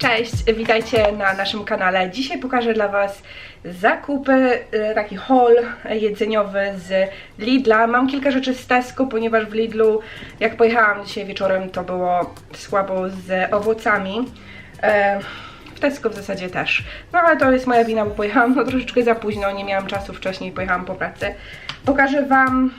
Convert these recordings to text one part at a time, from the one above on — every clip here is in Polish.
Cześć, witajcie na naszym kanale. Dzisiaj pokażę dla Was zakupy, e, taki haul jedzeniowy z Lidla. Mam kilka rzeczy z Tesco, ponieważ w Lidlu, jak pojechałam dzisiaj wieczorem, to było słabo z owocami. E, W Tesco w zasadzie też. No ale to jest moja wina, bo pojechałam no, troszeczkę za późno, nie miałam czasu wcześniej, pojechałam po pracy. Pokażę Wam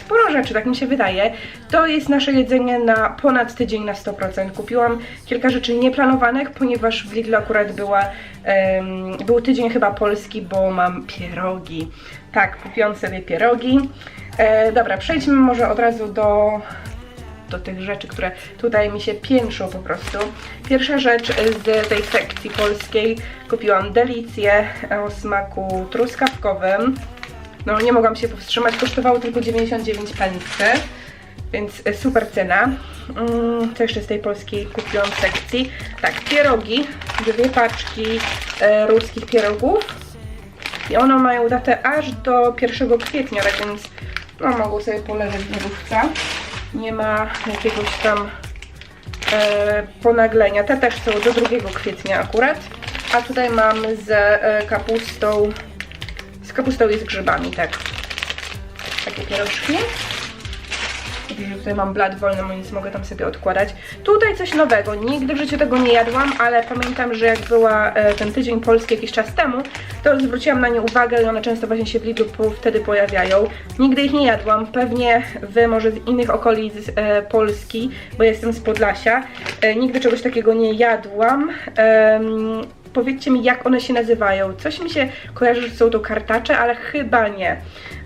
sporo rzeczy, tak mi się wydaje. To jest nasze jedzenie na ponad tydzień na 100%. Kupiłam kilka rzeczy nieplanowanych, ponieważ w Lidlu akurat była, em, był tydzień chyba polski, bo mam pierogi. Tak, kupiłam sobie pierogi. E, dobra, przejdźmy może od razu do do tych rzeczy, które tutaj mi się piętrzą po prostu. Pierwsza rzecz z tej sekcji polskiej kupiłam delicję o smaku truskawkowym. No nie mogłam się powstrzymać, kosztowało tylko 99 pensy, więc e, super cena. Mm, Co jeszcze z tej polskiej kupiłam w sekcji? Tak, pierogi, dwie paczki e, ruskich pierogów. I one mają datę aż do 1 kwietnia, tak więc no, mogą sobie poleżeć w lodówce. Nie ma jakiegoś tam e, ponaglenia. Te też są do 2 kwietnia akurat. A tutaj mam z e, kapustą, z kapustą i z grzybami, tak. Takie pierożki. Widzicie, Tutaj mam blat wolny, więc mogę tam sobie odkładać. Tutaj coś nowego, nigdy w życiu tego nie jadłam, ale pamiętam, że jak była e, ten tydzień polski jakiś czas temu, to zwróciłam na nie uwagę i one często właśnie się w Lidlu wtedy pojawiają. Nigdy ich nie jadłam, pewnie wy może z innych okolic e, Polski, bo jestem z Podlasia, e, nigdy czegoś takiego nie jadłam. Powiedzcie mi, jak one się nazywają. Coś mi się kojarzy, że są to kartacze, ale chyba nie.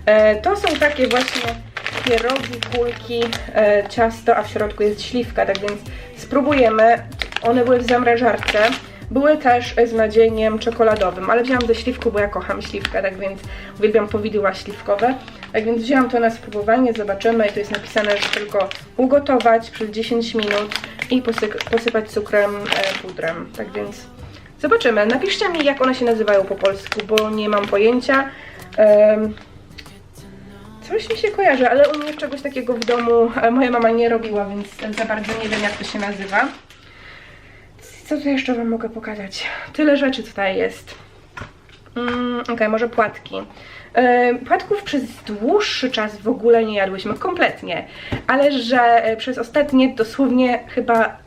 E, to są takie właśnie pierogi, kulki, e, ciasto, a w środku jest śliwka, tak więc spróbujemy. One były w zamrażarce. Były też z nadzieniem czekoladowym, ale wzięłam ze śliwku, bo ja kocham śliwkę, tak więc uwielbiam powidła śliwkowe. Tak więc wzięłam to na spróbowanie, zobaczymy. I tu jest napisane, że tylko ugotować przez 10 minut i posypać cukrem, e, pudrem. Tak więc zobaczymy. Napiszcie mi, jak one się nazywają po polsku, bo nie mam pojęcia. Em, Coś mi się kojarzy, ale u mnie czegoś takiego w domu e, moja mama nie robiła, więc za bardzo nie wiem jak to się nazywa. Co tu jeszcze Wam mogę pokazać? Tyle rzeczy tutaj jest. Mm, Okej, może płatki. Płatków przez dłuższy czas w ogóle nie jadłyśmy, kompletnie. Ale że e, przez ostatnie dosłownie chyba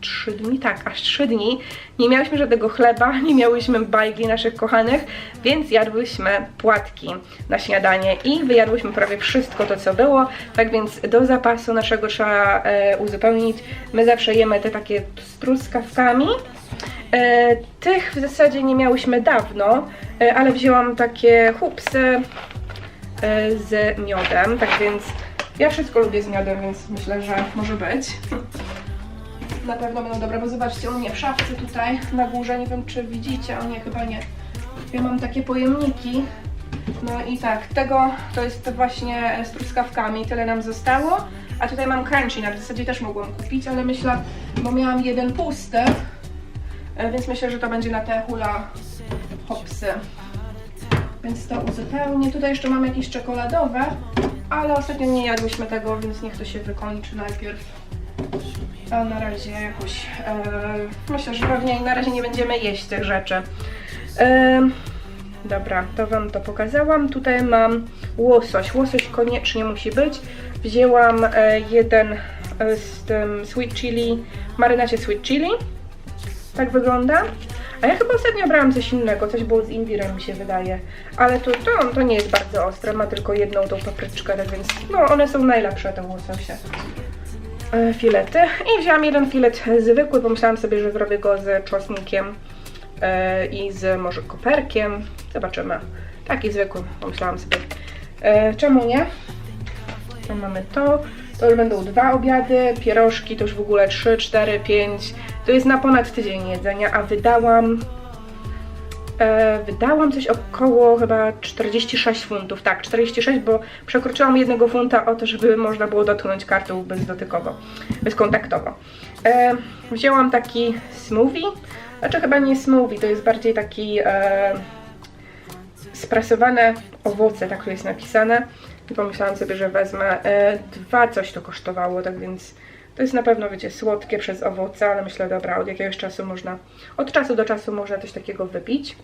3 dni, tak, aż 3 dni nie miałyśmy żadnego chleba, nie miałyśmy bajgli naszych kochanych, więc jadłyśmy płatki na śniadanie i wyjadłyśmy prawie wszystko to, co było, tak więc do zapasu naszego trzeba e, uzupełnić. My zawsze jemy te takie z truskawkami. E, tych w zasadzie nie miałyśmy dawno, e, ale wzięłam takie chupsy e, z miodem, tak więc ja wszystko lubię z miodem, więc myślę, że może być. Na pewno będą dobre, bo zobaczcie, u mnie w szafce tutaj na górze, nie wiem czy widzicie, o nie, chyba nie. Ja mam takie pojemniki. No i tak, tego to jest właśnie z truskawkami, tyle nam zostało. A tutaj mam crunchy, na w zasadzie też mogłam kupić, ale myślę, bo miałam jeden pusty, e, więc myślę, że to będzie na te hula hopsy. Więc to uzupełnię. Tutaj jeszcze mam jakieś czekoladowe, ale ostatnio nie jadłyśmy tego, więc niech to się wykończy najpierw. A na razie jakoś. E, myślę, że pewnie na razie nie będziemy jeść tych rzeczy. E, dobra, to Wam to pokazałam. Tutaj mam łosoś. Łosoś koniecznie musi być. Wzięłam e, jeden e, z tym sweet chili, marynacie sweet chili. Tak wygląda. A ja chyba ostatnio brałam coś innego, coś było z imbirem mi się wydaje. Ale to, to, to nie jest bardzo ostre, ma tylko jedną tą papryczkę, tak więc no one są najlepsze te łososie filety. I wzięłam jeden filet zwykły, pomyślałam sobie, że zrobię go z czosnkiem e, i z może koperkiem, zobaczymy, taki zwykły, pomyślałam sobie, e, czemu nie? To mamy to, to już będą dwa obiady, pierożki to już w ogóle 3, 4, 5, to jest na ponad tydzień jedzenia, a wydałam E, wydałam coś około chyba 46 funtów, tak, 46, bo przekroczyłam jednego funta o to, żeby można było dotknąć kartą bezdotykowo, bezkontaktowo. E, wzięłam taki smoothie, znaczy chyba nie smoothie, to jest bardziej taki e, sprasowane owoce, tak tu jest napisane. I pomyślałam sobie, że wezmę e, dwa coś to kosztowało, tak więc To jest na pewno, wiecie, słodkie przez owoce, ale myślę, dobra, od jakiegoś czasu można, od czasu do czasu można coś takiego wypić.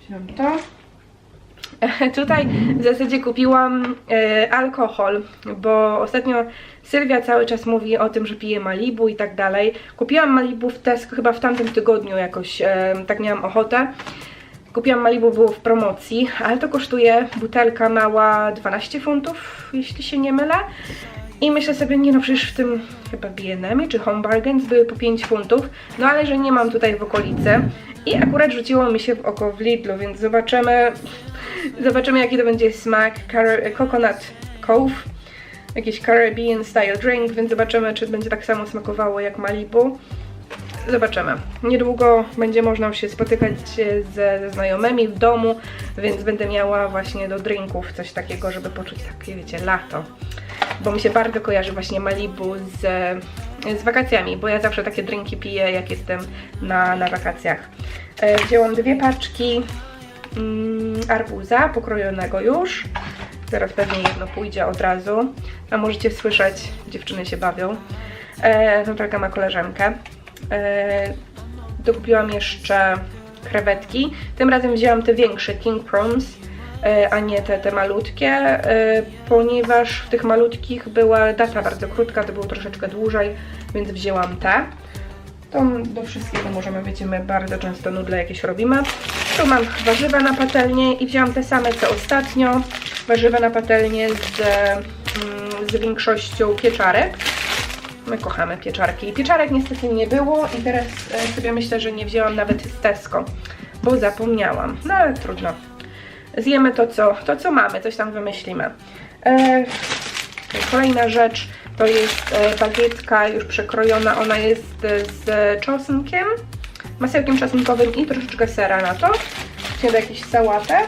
Wziąłem to. Tutaj w zasadzie kupiłam e, alkohol, bo ostatnio Sylwia cały czas mówi o tym, że pije Malibu i tak dalej. Kupiłam Malibu w Tesco chyba w tamtym tygodniu jakoś, e, tak miałam ochotę. Kupiłam Malibu, było w promocji, ale to kosztuje butelka mała 12 funtów, jeśli się nie mylę. I myślę sobie, nie no przecież w tym chyba B&M czy Home Bargains były po 5 funtów, no ale że nie mam tutaj w okolicy. I akurat rzuciło mi się w oko w Lidlu, więc zobaczymy, zobaczymy jaki to będzie smak. Coconut Cove, jakiś Caribbean style drink, więc zobaczymy czy będzie tak samo smakowało jak Malibu. Zobaczymy. Niedługo będzie można się spotykać ze, ze znajomymi w domu, więc będę miała właśnie do drinków coś takiego, żeby poczuć takie, wiecie, lato. Bo mi się bardzo kojarzy właśnie Malibu z, z wakacjami, bo ja zawsze takie drinki piję, jak jestem na, na wakacjach. E, wzięłam dwie paczki mm, arbuza pokrojonego już. Zaraz pewnie jedno pójdzie od razu. A możecie słyszeć, dziewczyny się bawią. E, Natalka ma koleżankę. E, dokupiłam jeszcze krewetki. Tym razem wzięłam te większe King Prawns, a nie te, te malutkie, e, ponieważ w tych malutkich była data bardzo krótka, to było troszeczkę dłużej, więc wzięłam te. To do wszystkiego możemy, wiecie, my bardzo często nudle jakieś robimy. Tu mam warzywa na patelnię i wzięłam te same co ostatnio. Warzywa na patelnię z, mm, z większością pieczarek. My kochamy pieczarki. Pieczarek niestety nie było i teraz e, sobie myślę, że nie wzięłam nawet z Tesco, bo zapomniałam. No ale trudno. Zjemy to, co, to, co mamy, coś tam wymyślimy. E, kolejna rzecz to jest e, bagietka już przekrojona. Ona jest e, z czosnkiem, masełkiem czosnkowym i troszeczkę sera na to. Wziąłem do jakichś sałatek.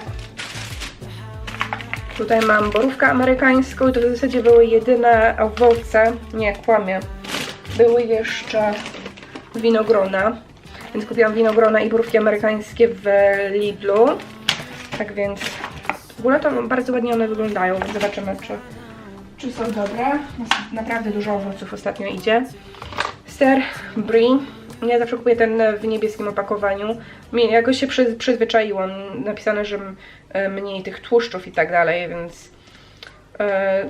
Tutaj mam borówkę amerykańską i to w zasadzie były jedyne owoce. Nie, kłamię. Były jeszcze winogrona. Więc kupiłam winogrona i borówki amerykańskie w Lidlu. Tak więc w ogóle to bardzo ładnie one wyglądają, więc zobaczymy czy, czy są dobre. Naprawdę dużo owoców ostatnio idzie. Ser brie. Ja zawsze kupuję ten w niebieskim opakowaniu. Mi- Jakoś się przy, przyzwyczaiłam. Napisane, że e, mniej tych tłuszczów i tak dalej, więc e,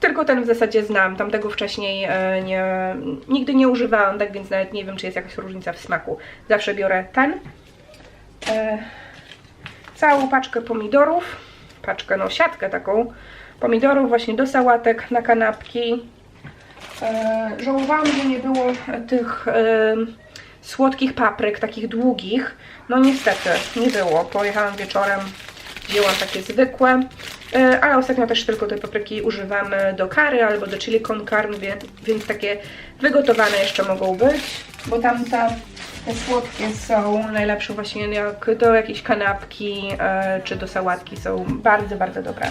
tylko ten w zasadzie znam. Tamtego wcześniej e, nie, nigdy nie używałam, tak więc nawet nie wiem, czy jest jakaś różnica w smaku. Zawsze biorę ten. E, całą paczkę pomidorów. Paczkę, no siatkę taką. Pomidorów właśnie do sałatek, na kanapki. E, żałowałam, że nie było tych e, słodkich papryk, takich długich. No niestety, nie było. Pojechałam wieczorem, wzięłam takie zwykłe. E, ale ostatnio też tylko te papryki używamy do kary albo do chili con carne, wie- więc takie wygotowane jeszcze mogą być. Bo tamte te słodkie są najlepsze właśnie jak do jakiejś kanapki e, czy do sałatki są bardzo, bardzo dobre.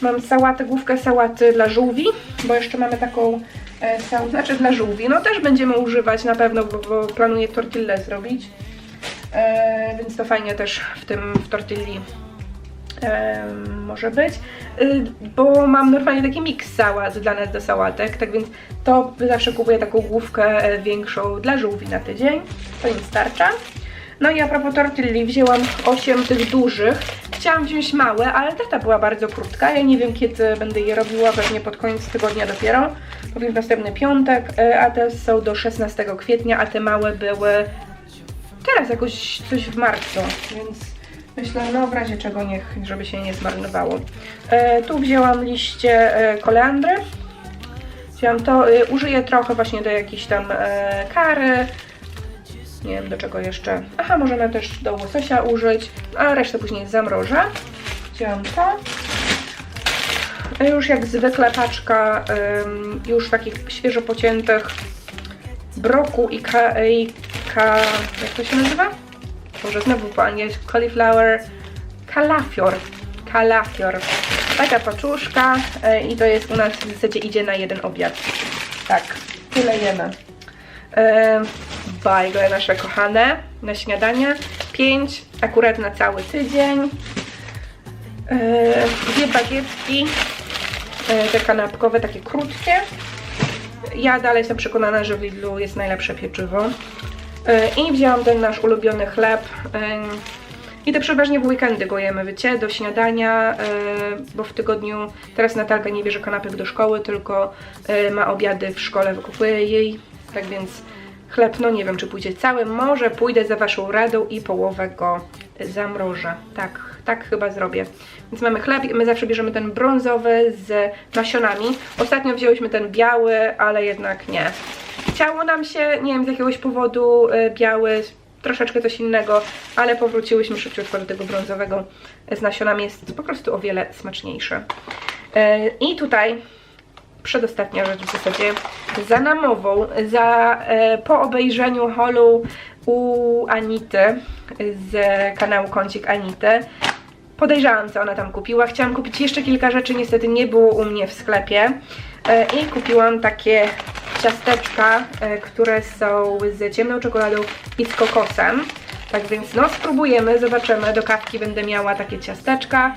Mam sałatę, główkę sałaty dla żółwi, bo jeszcze mamy taką e, sałatę, znaczy dla żółwi. No też będziemy używać na pewno, bo, bo planuję tortillę zrobić. E, więc to fajnie też w tym w tortilli może być. Y, bo mam normalnie taki miks sałat dla nas do sałatek, tak więc to zawsze kupuję taką główkę e, większą dla żółwi na tydzień. To im starcza. No i a propos tortilli, wzięłam 8 tych dużych. Chciałam wziąć małe, ale data była bardzo krótka. Ja nie wiem kiedy będę je robiła, pewnie pod koniec tygodnia dopiero. Powiem w następny piątek, e, a te są do 16 kwietnia, a te małe były teraz jakoś coś w marcu, więc myślę, no w razie czego niech, żeby się nie zmarnowało. E, tu wzięłam liście e, koleandry. Wzięłam to, e, użyję trochę właśnie do jakiejś tam e, kary. Nie wiem do czego jeszcze. Aha, możemy też do łososia użyć, a resztę później zamrożę. Wzięłam to. E, Już jak zwykle paczka em, już takich świeżo pociętych broku i ka, i ka jak to się nazywa? Może znowu po angielsku cauliflower, kalafior, kalafior. Taka paczuszka e, i to jest u nas w zasadzie idzie na jeden obiad. Tak, tyle jemy. Bajgle nasze kochane na śniadanie. Pięć akurat na cały tydzień. E, dwie bagietki, e, te kanapkowe, takie krótkie. ja dalej jestem przekonana, że w Lidlu jest najlepsze pieczywo. E, I wzięłam ten nasz ulubiony chleb. I to przeważnie w weekendy go jemy, do śniadania, e, bo w tygodniu teraz Natalka nie bierze kanapek do szkoły, tylko e, ma obiady w szkole, wykupuję jej. Tak więc chleb, no nie wiem, czy pójdzie cały, może pójdę za Waszą radą i połowę go zamrożę. Tak, tak chyba zrobię. Więc mamy chleb my zawsze bierzemy ten brązowy z nasionami. Ostatnio wzięłyśmy ten biały, ale jednak nie. Chciało nam się, nie wiem, z jakiegoś powodu e, biały, troszeczkę coś innego, ale powróciłyśmy szybciutko do tego brązowego z nasionami. Jest po prostu o wiele smaczniejszy. E, I tutaj przedostatnia rzecz w zasadzie za namową, za, e, po obejrzeniu holu u Anity z kanału Kącik Anity podejrzałam co ona tam kupiła, chciałam kupić jeszcze kilka rzeczy, niestety nie było u mnie w sklepie e, i kupiłam takie ciasteczka, e, które są z ciemną czekoladą i z kokosem. Tak więc no spróbujemy, zobaczymy, do kawki będę miała takie ciasteczka.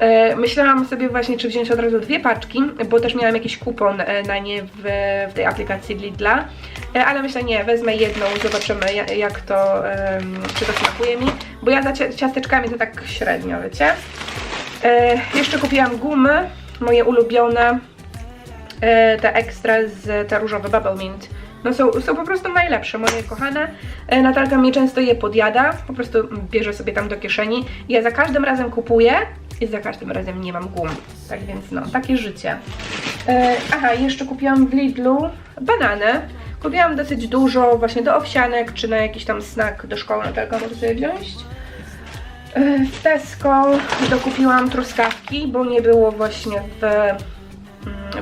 E, Myślałam sobie właśnie, czy wziąć od razu dwie paczki, bo też miałam jakiś kupon e, na nie w, w tej aplikacji Lidla, ale myślę, nie, wezmę jedną, zobaczymy ja- jak to, czy to smakuje mi, bo ja za cia- ciasteczkami to tak średnio, wiecie. Jeszcze kupiłam gumy, moje ulubione, te ekstra z te różowe Bubble Mint. No są, są po prostu najlepsze, moje kochane. E, Natalka mnie często je podjada, po prostu bierze sobie tam do kieszeni. Ja za każdym razem kupuję i za każdym razem nie mam gum. Tak więc no, takie życie. E, aha, jeszcze kupiłam w Lidlu banany. Kupiłam dosyć dużo właśnie do owsianek, czy na jakiś tam snack do szkoły. Natalka może sobie wziąć. E, W Tesco dokupiłam truskawki, bo nie było właśnie w,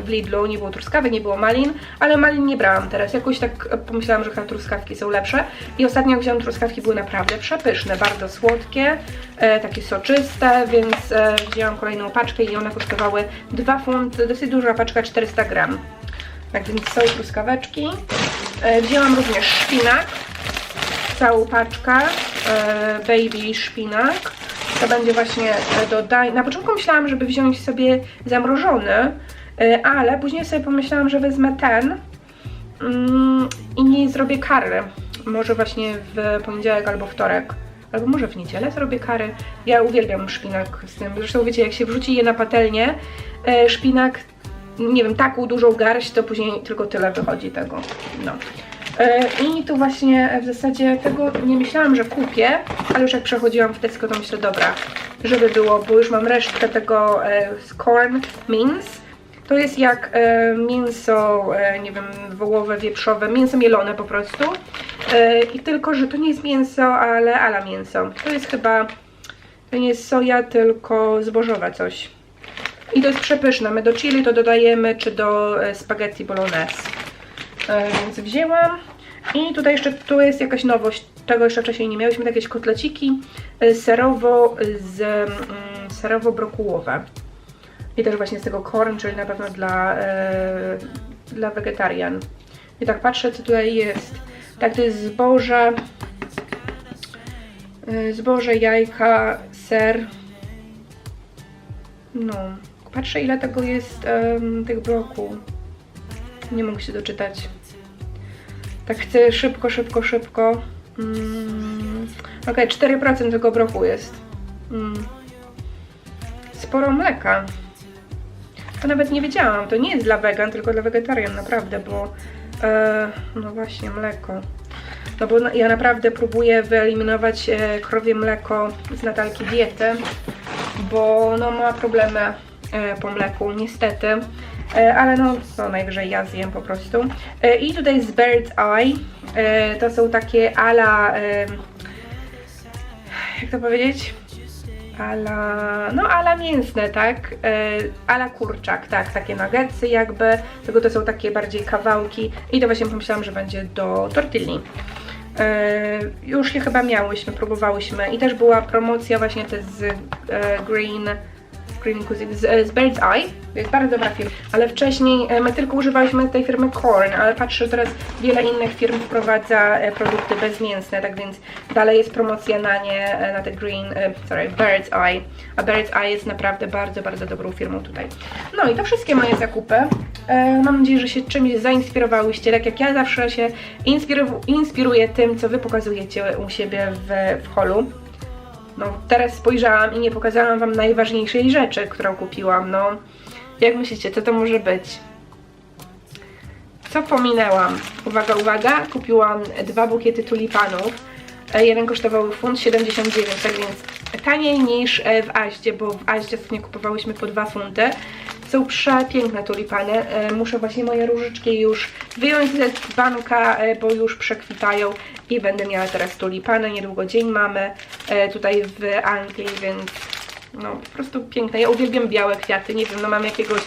w Lidlu, nie było truskawek, nie było malin, ale malin nie brałam teraz. Jakoś tak pomyślałam, że chyba truskawki są lepsze. I ostatnio jak wziąłam truskawki, były naprawdę przepyszne, bardzo słodkie, e, takie soczyste, więc e, wzięłam kolejną paczkę i one kosztowały 2 funty, dosyć duża paczka, 400 gram. Tak więc są truskaweczki. E, wzięłam również szpinak, całą paczkę e, baby szpinak. To będzie właśnie e, dodaj. Na początku myślałam, żeby wziąć sobie zamrożony, ale później sobie pomyślałam, że wezmę ten mm, i nie zrobię kary. Może właśnie w poniedziałek albo wtorek. Albo może w niedzielę zrobię kary. Ja uwielbiam szpinak z tym. Zresztą wiecie, jak się wrzuci je na patelnię, e, szpinak, nie wiem, taką dużą garść, to później tylko tyle wychodzi tego. No. E, I tu właśnie w zasadzie tego nie myślałam, że kupię, ale już jak przechodziłam w Tesco, to myślę, dobra, żeby było, bo już mam resztkę tego e, z corn mince. To jest jak e, mięso, e, nie wiem, wołowe, wieprzowe, mięso mielone po prostu. E, I tylko, że to nie jest mięso, ale ala mięso. To jest chyba, to nie jest soja, tylko zbożowe coś. I to jest przepyszne. My do chili to dodajemy, czy do e, spaghetti bolognese. E, więc wzięłam. I tutaj jeszcze tu jest jakaś nowość, tego jeszcze wcześniej nie miałyśmy, takie jakieś kotleciki e, serowo z mm, serowo-brokułowe. I też właśnie z tego corn, czyli na pewno dla, e, dla wegetarian. I tak patrzę, co tutaj jest. Tak, to jest zboże, e, zboże, jajka, ser. No, patrzę ile tego jest em, tych brokuł. Nie mogę się doczytać. Tak chcę szybko, szybko, szybko. Mm. Okej, 4% tego broku jest. Mm. Sporo mleka. To nawet nie wiedziałam. To nie jest dla wegan, tylko dla wegetarian, naprawdę, bo e, no właśnie, mleko. No bo ja naprawdę próbuję wyeliminować e, krowie mleko z Natalki diety, bo no ma problemy e, po mleku, niestety. E, ale no, no najwyżej ja zjem po prostu. E, I tutaj z Bird's Eye, e, to są takie ala, e, jak to powiedzieć? Ala, no ala mięsne, tak? E, ala kurczak, tak, takie nuggetsy jakby, tylko to są takie bardziej kawałki i to właśnie pomyślałam, że będzie do tortilli. E, już je chyba miałyśmy, próbowałyśmy i też była promocja właśnie te z e, Green Cuisine, z, z Bird's Eye, to jest bardzo dobra firma, ale wcześniej e, my tylko używaliśmy tej firmy Korn, ale patrzę, że teraz wiele innych firm wprowadza e, produkty bezmięsne, tak więc dalej jest promocja na nie, e, na te Green, sorry, Bird's Eye, a Bird's Eye jest naprawdę bardzo, bardzo dobrą firmą tutaj. No i to wszystkie moje zakupy. Mam nadzieję, że się czymś zainspirowałyście, tak jak ja zawsze się inspiru- inspiruję tym, co wy pokazujecie u siebie w, w holu. No, teraz spojrzałam i nie pokazałam wam najważniejszej rzeczy, którą kupiłam. No, jak myślicie, co to może być? Co pominęłam? Uwaga, uwaga, kupiłam dwa bukiety tulipanów. E, Jeden kosztował funt 79, tak więc taniej niż e, w Aździe, bo w Aździe ostatnio kupowałyśmy po 2 funty. Są przepiękne tulipany. E, Muszę właśnie moje różyczki już wyjąć ze dzbanka, e, bo już przekwitają i będę miała teraz tulipany. Niedługo dzień mamy tutaj w Anglii, więc no po prostu piękne. Ja uwielbiam białe kwiaty, nie wiem, no mam jakiegoś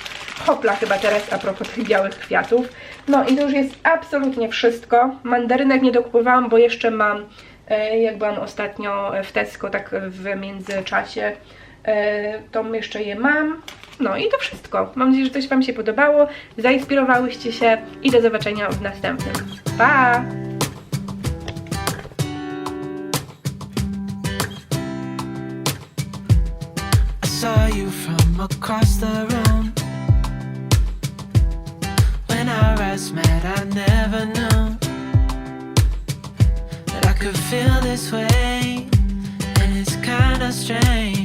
hopla chyba teraz a propos tych białych kwiatów. No i to już jest absolutnie wszystko. Mandarynek nie dokupowałam, bo jeszcze mam, jak byłam ostatnio w Tesco, tak w międzyczasie, e, to jeszcze je mam. No i to wszystko. Mam nadzieję, że coś Wam się podobało, zainspirowałyście się i do zobaczenia w następnym. Pa! Across the room. When our eyes met, I never feel this way, and it's kinda strange.